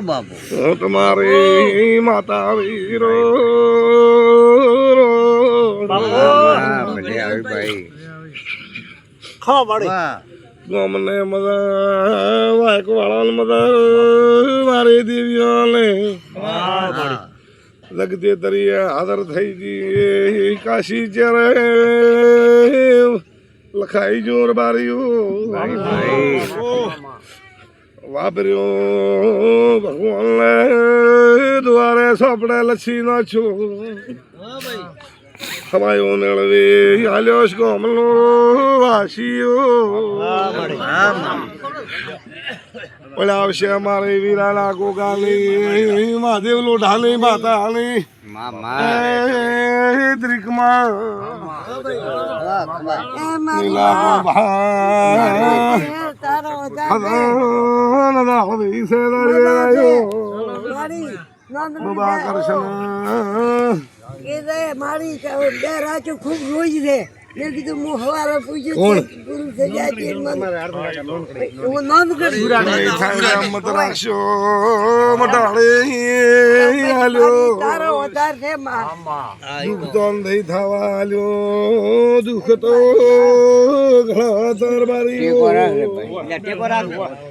બાપુ. હું તમારી માતા વીરો. પછી આવી ભાઈ. ગમને મદા વાયક વાળાને મદા મારી દેવીઓને. લગતે હાજર થઈ ગઈ કાશી જ્યારે લખાઈ જોર બારીઓ. વાપર્યો. ભગવાનને દ્વારે સોપડે લસી નો છો હવાયો મેળવી હાલ્યો ગોમનો વાસીઓ. પણ આવશે અમારે વીરાના ગોગાની મહાદેવ લોઢાની માતાની. મામા. દ્રિકમાં વાહ, વાહ. નીલા ભા હદાન દાવી સે દરિયાયો બાબા કરશન મારી બે રાચો ખૂબ રોજ રે મેં કીધું હું હવારે પૂછ્યું કોણ? ગુરુ સજા છે હું નોંધ કરું મત રાખશો મટાડે હાલ્યો. તારો વધાર છે દુઃખ તો નહીં થવા હાલ્યો દુઃખ તો ઘણા તરબારી ટેકો રાખજો. હા. આહો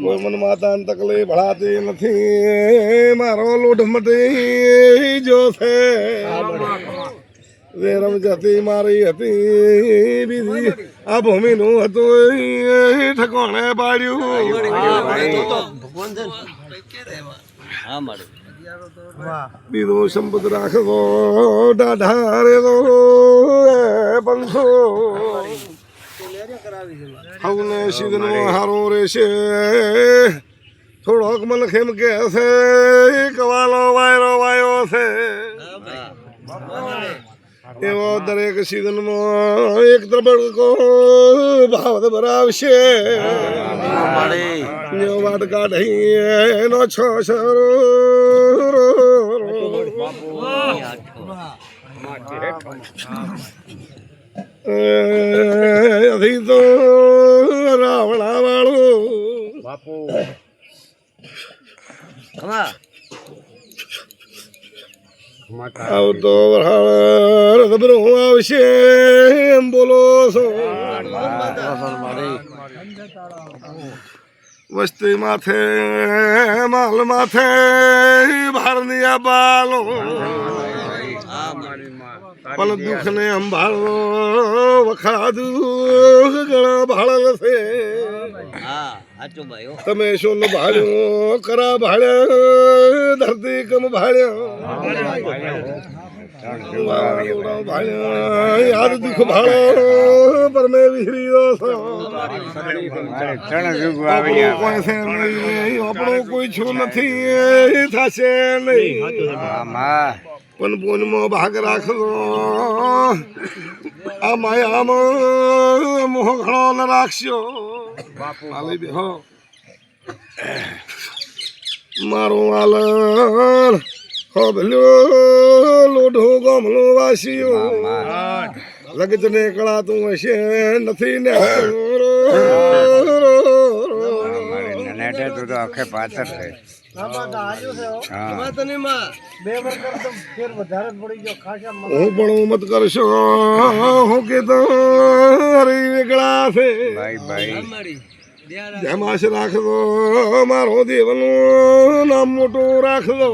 મન માતાને. તકલીફ ભળાતી નથી. મારો લોઢ મટી જો છે. વેરમ જતી મારી હતી. બીજી આ ભૂમિનું હતું. એ ઠકોણે પાડ્યું. હા, મળે. બીજું સંપત રાખવો ડાઢા રે તો પંખો હવને સીધનો હારો રહેશે થોડોક મન ખેમ કે છે કવાલો વાયરો વાયો છે એવો દરેક સિઝનમાં એક તબડકો ભાવ ભરાવશે ન્યો વાટ કાઢી એનો છો સરો અધી તો રાવણા વાળું ખમા. આવતો વરહાળ રબરો આવશે, એમ બોલો વસ્તી માથે, માલ માથે ભારનિયા બાલો પણ દુઃખ ને અંભાળો, વખાદુ ગણા ભાળ છે હો. તમે શું ભાળ્યો? કરા ભાડ્યા ધરતી કમ ભાળ્યા. યાદ દુઃખ ભાળો, પર મેં વિહરી આપણો કોઈ છે નથી થશે નહીં. પણ પૂનમાં ભાગ રાખજો. આ માયામાં મોહ ઘણો ન રાખશો. હાલી બેહો મારું આલર હો લોઢો ગમલો વાસીઓ. લગત ને કળાતું હશે નથી ને. હું. પણ મત કરશો. હું કે તો વેગળા છે. રાખજો મારો દેવનું નામ મોટું રાખજો.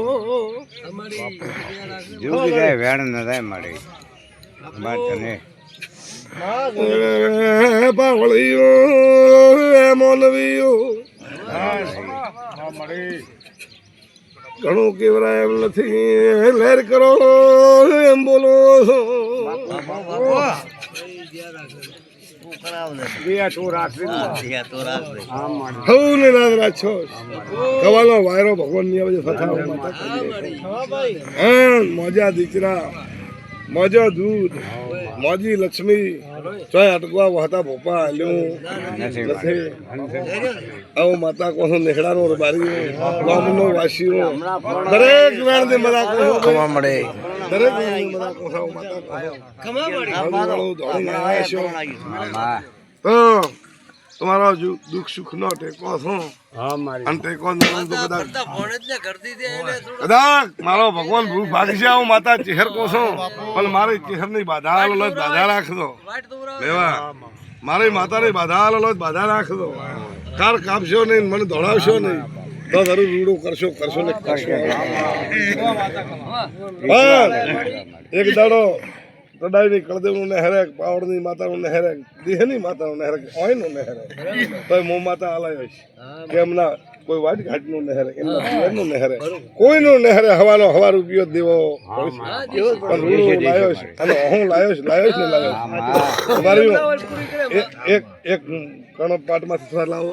એ પાવળીઓ એ મોનવીઓ ઘણું કેવરાય એમ નથી. લહેર કરો એમ બોલો વાયરો ભગવાનની આવે કરીએ. મોજા દીકરા મોજા દૂધ. મોજી લક્ષ્મી ચોય અટકવા વહતા ભોપા આલ્યું નથી. આવો માતા કોસો નેહડાનો બારી ગામનો વાસીઓ. દરેક વેણ દે મરા કોસો મળે. દરેક વેણ મરા કોસાઓ માતા કોસાઓ. હળદવાળું ધોળીને ધોળી છો. તો તમારો જુ- દુઃખ સુખ નો ટેકો છો. અને ટેકો કદાચ મારો ભગવાન ભૂખ ભાગી છે હું માતા ચહેર કોસો પણ મારી ચહેરની બાધા આલો બાધા રાખજો. લેવા. મારી માતાની બાધા આલો બાધા રાખજો. કાર કાપશો નહીં મને દોડાવશો નહીં. તો જરૂર રૂડું કરશો કરશો ને કરશો. એક દાડો. તડાઈની કળદેવનું ને હેરેક પાવડની માતાનું ને હેરેક દેહની માતાનું ને હેરેક ઓયનું ને હેરેક તો મો માતા આલાયો છે. કે એમના કોઈ વાટ ઘાટનું ને હેરેક એમના પિયરનું નહેરે કોઈનું નહેરે હેરે હવાનો હવા રૂપિયો જ દેવો પણ રૂડું લાયો છે. અને હું લાયો છે લાયો છે ને લાયો છે. તમારી એક એક એક કણપ પાટમાંથી થોડા લાવો.